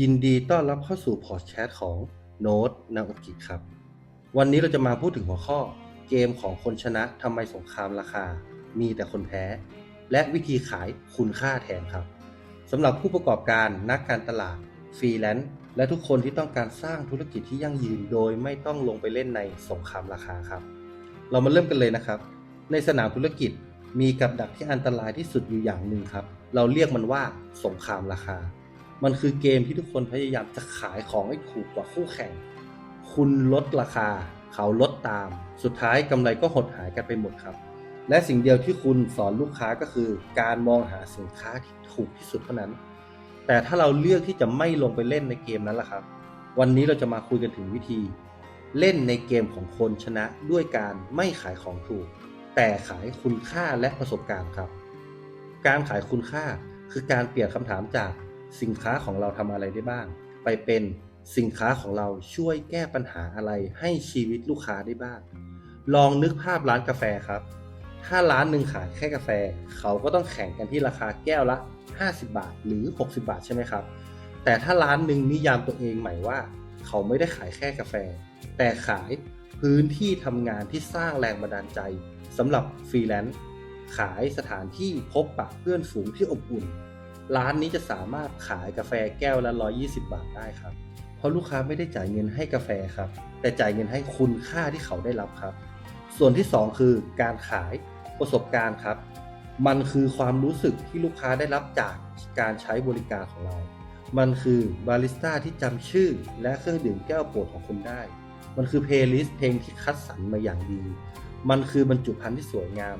ยินดีต้อนรับเข้าสู่พอดแคสต์ของโน้ตนาโอกิครับ วันนี้เราจะมาพูดถึงหัวข้อ เกมของคนชนะทำไมสงครามราคา มีแต่คนแพ้ และวิธีขายคุณค่าแทนครับสำหรับผู้ประกอบการนักการตลาดฟรีแลนซ์และทุกคนที่ต้องการสร้างธุรกิจที่ยั่งยืนโดยไม่ต้องลงไปเล่นในสงครามราคาครับ เรามาเริ่มกันเลยนะครับ ในสนามธุรกิจมีกับดักที่อันตรายที่สุดอยู่อย่างหนึ่งครับ เราเรียกมันว่าสงครามราคา มันคือเกมที่ทุกคนพยายามจะขายของให้ถูกกว่าคู่แข่ง คุณลดราคา เขาลดตาม สุดท้ายกำไรก็หดหายกันไปหมดครับ และสิ่งเดียวที่คุณสอนลูกค้าก็คือ การมองหาสินค้าที่ถูกที่สุดเท่านั้น แต่ถ้าเราเลือกที่จะไม่ลงไปเล่นในเกมนั้นล่ะครับ วันนี้เราจะมาคุยกันถึงวิธี เล่นในเกมของคนชนะด้วยการไม่ขายของถูก แต่ขายคุณค่าและประสบการณ์ครับ การขายคุณค่าคือการเปลี่ยนคำถามจาก สินค้าของเราทำอะไรได้บ้าง ไปเป็นสินค้าของเราช่วยแก้ปัญหาอะไรให้ชีวิตลูกค้าได้บ้าง ลองนึกภาพร้านกาแฟครับ ถ้าร้านหนึ่งขายแค่กาแฟ เขาก็ต้องแข่งกันที่ราคาแก้วละ 50 บาทหรือ 60 บาทใช่ไหมครับ แต่ถ้าร้านหนึ่งนิยามตัวเองใหม่ว่า เขาไม่ได้ขายแค่กาแฟ แต่ขายพื้นที่ทำงานที่สร้างแรงบันดาลใจสำหรับฟรีแลนซ์ขายสถานที่พบปะเพื่อนฝูงที่อบอุ่น ร้านนี้จะสามารถขายกาแฟแก้วละ 120 บาทได้ครับ เพราะลูกค้าไม่ได้จ่ายเงินให้กาแฟครับ แต่จ่ายเงินให้คุณค่าที่เขาได้รับครับ ส่วนที่ 2 คือการขายประสบการณ์ครับ มันคือความรู้สึกที่ลูกค้าได้รับจากการใช้บริการของเรา มันคือบาริสต้าที่จำชื่อและเครื่องดื่มแก้วโปรดของคุณได้ มันคือเพลย์ลิสต์เพลงที่คัดสรรมาอย่างดี มันคือบรรจุภัณฑ์ที่สวยงาม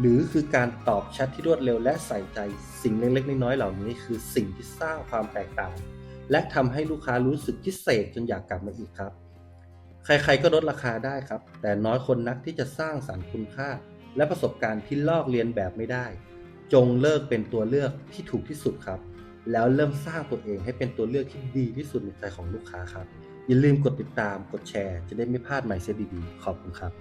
หรือคือการตอบแชทที่รวดเร็วและใส่ใจสิ่งเล็กๆน้อยๆเหล่านี้คือสิ่งที่สร้างความแตกต่าง และทำให้ลูกค้ารู้สึกพิเศษจนอยากกลับมาอีกครับ ใครๆก็ลดราคาได้ครับ แต่น้อยคนนักที่จะสร้างสรรค์คุณค่า และประสบการณ์ที่ลอกเลียนแบบไม่ได้ จงเลิกเป็นตัวเลือกที่ถูกที่สุดครับ แล้วเริ่มสร้างตัวเองให้เป็นตัวเลือกที่ดีที่สุดในใจของลูกค้าครับอย่าลืมกดติดตามกดแชร์ จะได้ไม่พลาดใหม่เสียดีๆขอบคุณครับ